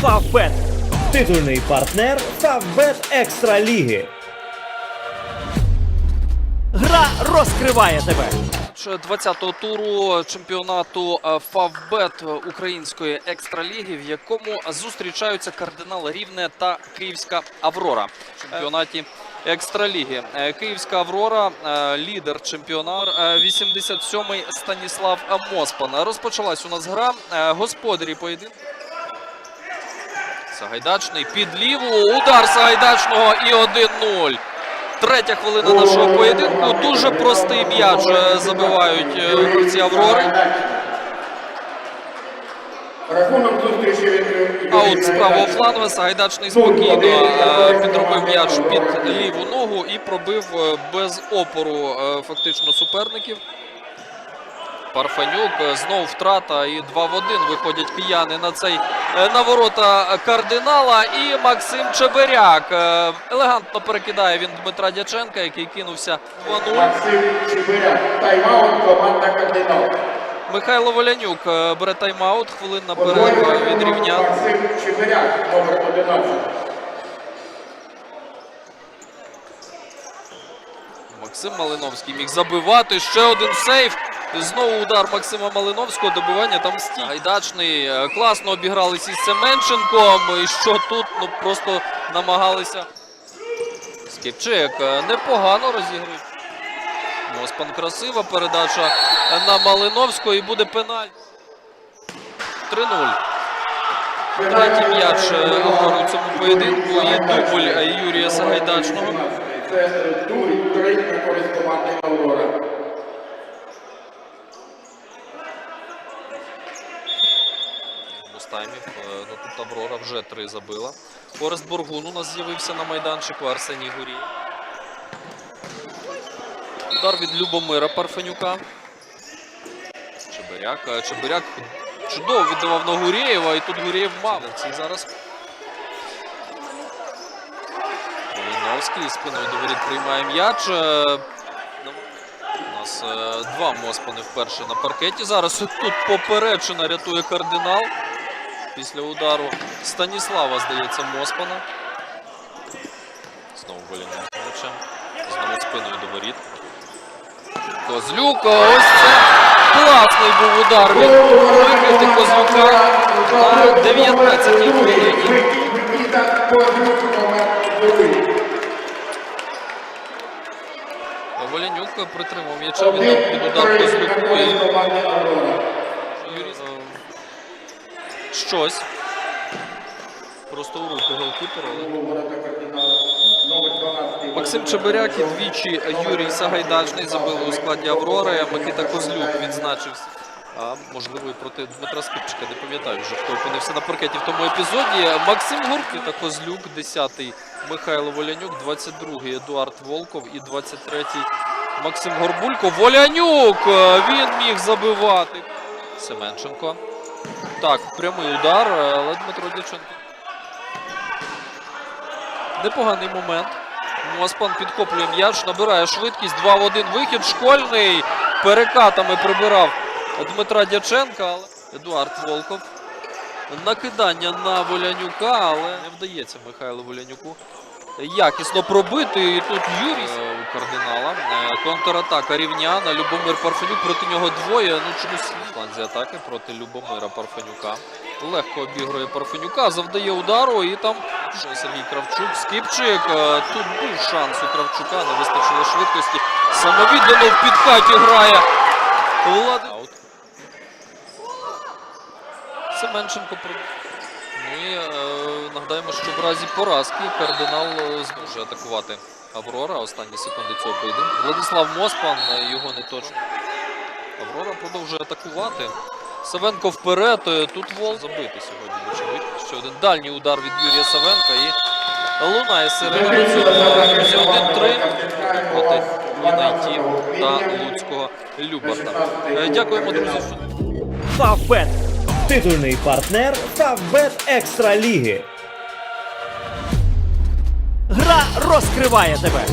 Фавбет. Титульний партнер Фавбет Екстра Ліги. Гра розкриває тебе. Матч 20-го туру чемпіонату е, Фавбет української екстраліги, в якому зустрічаються кардинал Рівне та Київська Аврора в чемпіонаті екстраліги. Е, Київська Аврора, е, лідер чемпіонату, е, 87-й Станіслав Моспан. Розпочалась у нас гра. Господарі поєдинку. Сагайдачний під ліву. Удар Сагайдачного і 1-0. Третя хвилина нашого поєдинку. Дуже простий м'яч е, забивають е, гравці Аврори. Рахунок зустрічі відкрив. А от з правого флангу Сагайдачний спокійно е, підробив м'яч під ліву ногу і пробив е, без опору е, фактично суперників. Парфенюк е, знов втрата і 2 в 1 виходять кияни на цей е, на ворота кардинала. І Максим Чебиряк е, елегантно перекидає він Дмитра Дяченка, який кинувся 2-0. Максим Чебиряк. Тайм-аут команда кардинал. Михайло Волянюк е, бере тайм-аут. Хвилинна перерва від рівнян. Максим Чебиряк, номер 11. Максим Малиновський міг забивати. Ще один сейф. Знову удар Максима Малиновського. Добивання там стій. Гайдачний. е, Класно обігрались із Семенченком. І що тут? Ну просто намагалися. Скіпчик е, непогано розігрують. Моспан красива передача на Малиновського і буде пеналь. 3-0. Третій м'яч е, у цьому поєдинку. І дубль е, Юрія Сагайдачного. Це дубль третій на користь команди Аврора. Мустаймів. Е, Ну тут Аврора вже три забила. Форест Бургун у нас з'явився на майданчику Арсеній Гурій. Удар від Любомира Парфенюка. Чебиряк. Е, Чебиряк чудово віддавав на Гурєєва, і тут Гурєєв мав. Ці зараз. Малиновський спиною до воріт приймає м'яч. Е, У нас два Моспани вперше на паркеті. Зараз тут поперечина рятує кардинал. Після удару Станіслава, здається, Моспана. Знову Воліна з м'ячем. Знову спиною до воріт. Козлюк. Ось це класний був удар від Микити Козлюка на 19-й хвилині. Микита Козлюк, номер 2. Волянюк притримав м'яча, під удар Козлюку. Юрій, е, Щось. Просто у руки голкіпера. але Ворота кардинала. Номер 12. Максим Чебиряк і двічі Юрій Сагайдачний забили у складі Аврори. Микита Козлюк відзначився. А можливо і проти Дмитра Скипчика. Не пам'ятаю вже хто опинився на паркеті в тому епізоді. Максим Гурків та Козлюк, 10-й Михайло Волянюк, 22-й Едуард Волков і 23-й Максим Горбулько. Волянюк! Він міг забивати. Семенченко. Так, прямий удар, е, але Дмитро Дяченко. Непоганий момент. Моспан підкоплює м'яч, набирає швидкість. 2 в 1 вихід. Школьний перекатами прибирав Дмитра Дяченка. Але Едуард Волков. Накидання на Волянюка, але не вдається Михайлу Волянюку. Якісно пробити. І тут Юрій е, у кардинала. Е, Контратака рівняна. Любомир Парфенюк проти нього двоє. Ну чомусь фланзі атаки проти Любомира Парфенюка. Легко обігрує Парфенюка, завдає удару і там Сергій Кравчук. Скіпчик. Е, Тут був шанс у Кравчука, не вистачило швидкості. Самовіддано в підкаті грає. Влад... Семенченко нагадаємо, що в разі поразки кардинал е, зможе атакувати Аврора. Останні секунди цього поєдинку. Владислав Моспан, е, його не точно. Аврора продовжує атакувати. Савенко вперед. е, Тут вол забити сьогодні, вочевидь. Ще один дальній удар від Юрія Савенка і лунає середина цього друзі 1-3 проти та Луцького Любарта. Дякуємо, друзі, що Фавбет. Титульний партнер Фавбет Екстра Ліги. Гра розкриває тебе.